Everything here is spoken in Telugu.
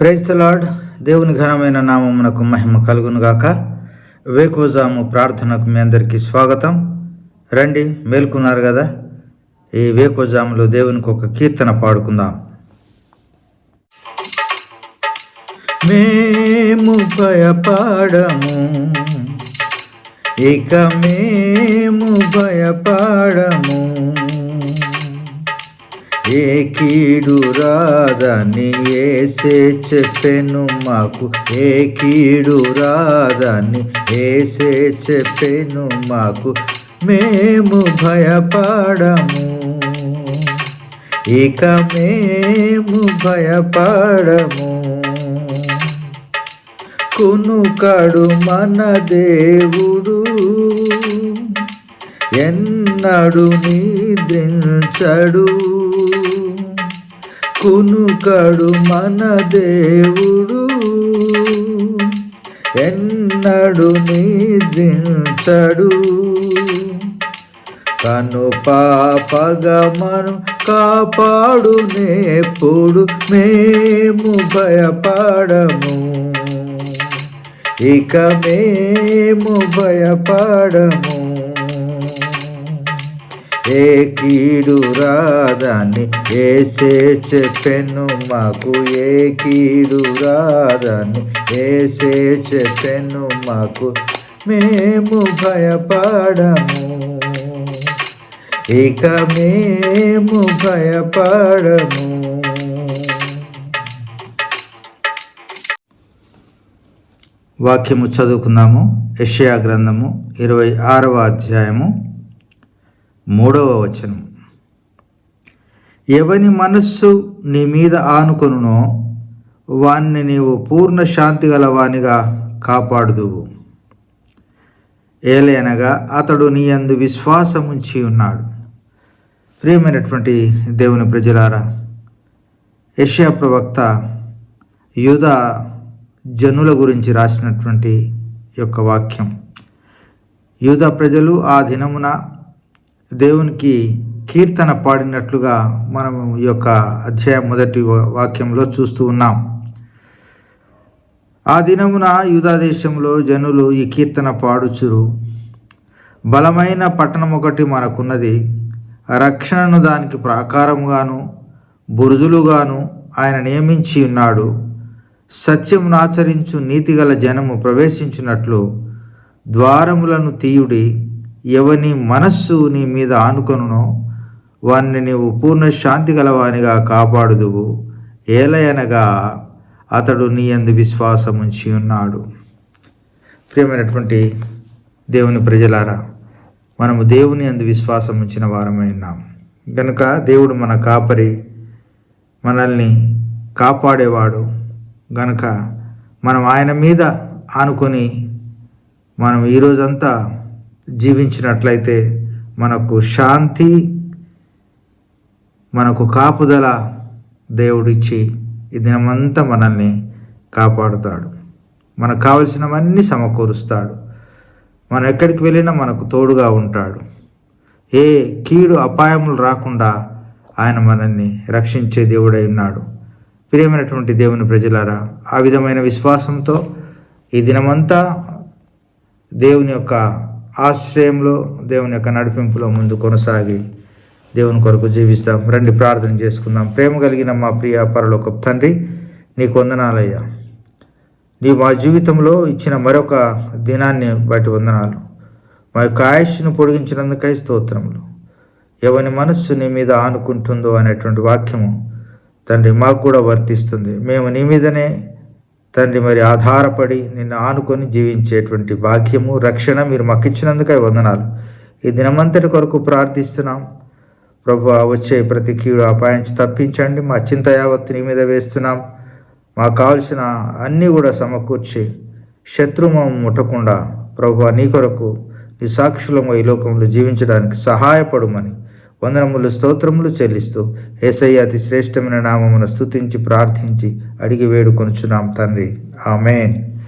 ప్రైస్తలాడ్ దేవుని ఘనమైన నామమునకు మహిమ కలుగునుగాక. వేకోజాము ప్రార్థనకు మీ అందరికీ స్వాగతం. రండి మేల్కొన్నారు కదా? ఈ వేకోజాములో దేవునికి ఒక కీర్తన పాడుకుందాం. మేము భయపాడము ఇక మేము భయపాడము. ఏ కీడు రాదని ఏసే చెప్పెను మాకు. ఏ కీడు రాదని ఏసే చెప్పెను మాకు. మేము భయపడము. ఇక మేము భయపడము. కునుకడు మన దేవుడు. ఎన్నడు నిద్రించడు. కునుకడు మన దేవుడు. ఎన్నడు నిద్రించడు. కను పాపగమను కాపాడు నేప్పుడు మేము భయపడము. ఇక మేము భయపడము. ఏ కీడు రాదని ఏసే చెప్పెను మాకు ఏ కీడు రాదని ఏసే చెప్పెను మాకు మేము భయపడము. ఇక మేము భయపడము. వాక్యము చదువుకుందాము. యషయా గ్రంథము ఇరవై ఆరవ అధ్యాయము మూడవ వచనం ఎవని మనస్సు నీ మీద ఆనుకొనునో వాణ్ణి నీవు పూర్ణ శాంతి గలవానిగా కాపాడుదువు. ఏలైనగా అతడు నీ అందు విశ్వాసముంచి ఉన్నాడు. ప్రియమైనటువంటి దేవుని ప్రజలారా యషియా ప్రవక్త యూదా జనుల గురించి రాసినటువంటి యొక్క వాక్యం. యూదా ప్రజలు ఆ దినమున దేవునికి కీర్తన పాడినట్లుగా మనము ఈ యొక్క అధ్యాయం మొదటి వాక్యంలో చూస్తూ ఉన్నాం. ఆ దినమున యూదా దేశంలో జనులు ఈ కీర్తన పాడుచురు. బలమైన పట్టణం ఒకటి మనకున్నది. రక్షణను దానికి ప్రాకారముగాను బురుజులుగాను ఆయన నియమించి ఉన్నాడు. సత్యమును ఆచరించు నీతిగల జనము ప్రవేశించినట్లు ద్వారములను తీయుడి ఎవని మనస్సు నీ మీద ఆనుకొనునో వాణ్ణి నీవు పూర్ణ శాంతి గలవానిగా కాపాడుదువు. ఏలయనగా అతడు నీ అందు విశ్వాసం ఉంచి ఉన్నాడు. ప్రియమైనటువంటి దేవుని ప్రజలారా మనము దేవుని అందు విశ్వాసం ఉంచిన వారమై ఉన్నాం. కనుక దేవుడు మన కాపరి మనల్ని కాపాడేవాడు గనక మనం ఆయన మీద ఆనుకొని మనం ఈరోజంతా జీవించినట్లయితే మనకు శాంతి మనకు కాపుదల దేవుడిచ్చి ఈ దినమంతా మనల్ని కాపాడుతాడు. మనకు కావలసినవన్నీ సమకూరుస్తాడు. మనం ఎక్కడికి వెళ్ళినా మనకు తోడుగా ఉంటాడు. ఏ కీడు అపాయములు రాకుండా ఆయన మనల్ని రక్షించే దేవుడై ఉన్నాడు. ప్రియమైనటువంటి దేవుని ప్రజలారా ఆ విధమైన విశ్వాసంతో ఈ దినమంతా దేవుని యొక్క ఆశ్రయంలో దేవుని యొక్క నడిపింపులో ముందు కొనసాగి దేవుని కొరకు జీవిస్తాం. రండి ప్రార్థన చేసుకుందాం. ప్రేమ కలిగిన మా ప్రియ పరలోక తండ్రి నీకు వందనాలయ్యా. నీ మా జీవితంలో ఇచ్చిన మరొక దినాన్ని బట్టి వందనాలు. మా యొక్క ఆయుష్ను పొడిగించినందుకై స్తోత్రములు. ఎవని మనస్సు నీ మీద ఆనుకుంటుందో అనేటువంటి వాక్యము తండ్రి మాకు కూడా వర్తిస్తుంది. మేము నీ మీదనే తండ్రి మరి ఆధారపడి నిన్ను ఆనుకొని జీవించేటువంటి భాగ్యము రక్షణ మీరు మాకు ఇచ్చినందుకై వందనాలు. ఈ దినమంతటి కొరకు ప్రార్థిస్తున్నాం. ప్రభు వచ్చే ప్రతి కీడు అపాయించి తప్పించండి. మా చింత యావత్తు నీ మీద వేస్తున్నాం. మాకు కావలసిన అన్నీ కూడా సమకూర్చి శత్రువు ముట్టకుండా ప్రభు నీ కొరకు నీ సాక్షులము ఈ లోకంలో జీవించడానికి సహాయపడుమని వందనములు స్తోత్రములు చెల్లిస్తూ ఏసయ్య అతి శ్రేష్టమైన నామమును స్తుతించి ప్రార్థించి అడిగి వేడుకొనుచున్నాం తండ్రి. ఆమెన్.